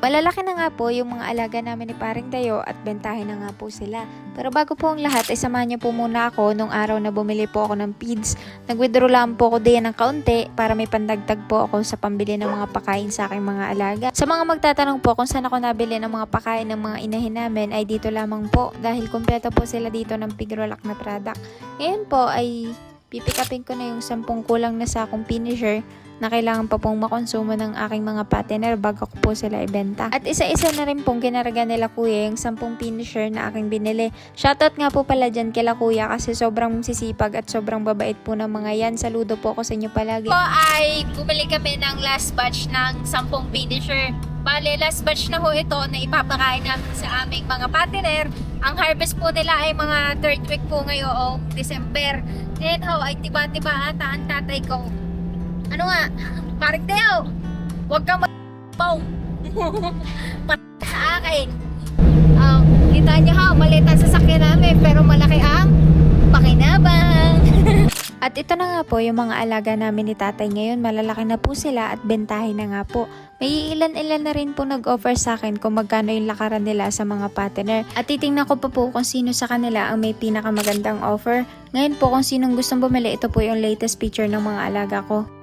Malalaki na nga po yung mga alaga namin ni Paring Dayo at bentahin na nga po sila. Pero bago po ang lahat, ay samahan niyo po muna ako nung araw na bumili po ako ng feeds. Nag-withdraw lang po ako diyan ng kaunti para may pandagdag po ako sa pambili ng mga pakain sa aking mga alaga. Sa mga magtatanong po kung saan ako nabili ng mga pakain ng mga inahin namin ay dito lamang po dahil kumpleto po sila dito ng Pigrolac na product. Ngayon po ay pipikapin ko na yung sampung kulang na sakong finisher na kailangan pa pong makonsumo ng aking mga partner bago ko po sila ibenta. At isa-isa na rin pong kinaraga nila kuya yung sampung finisher na aking binili. Shoutout nga po pala dyan kila kuya kasi sobrang sisipag at sobrang babait po ng mga yan. Saludo po ako sa inyo palagi. po ay bumili kami ng last batch ng 10 finisher. Bale, last batch na ho ito na ipapakain namin sa aming mga partner. Ang harvest po nila ay mga third week po ngayong December. Then ho, ay tiba-tiba ata ang tatay ko. Ano nga? Paring Teo, huwag kang mag-paw. sa akin. Um, kita niyo ha, maliit ang sasakyan namin pero At ito na nga po yung mga alaga namin ni tatay ngayon. Malalaki na po sila at bentahin na nga po. May ilan-ilan na rin po nag-offer sa akin kung magkano yung lakaran nila sa mga partner. At titingnan ko pa po kung sino sa kanila ang may pinakamagandang offer. Ngayon po kung sinong gustong bumili, ito po yung latest picture ng mga alaga ko.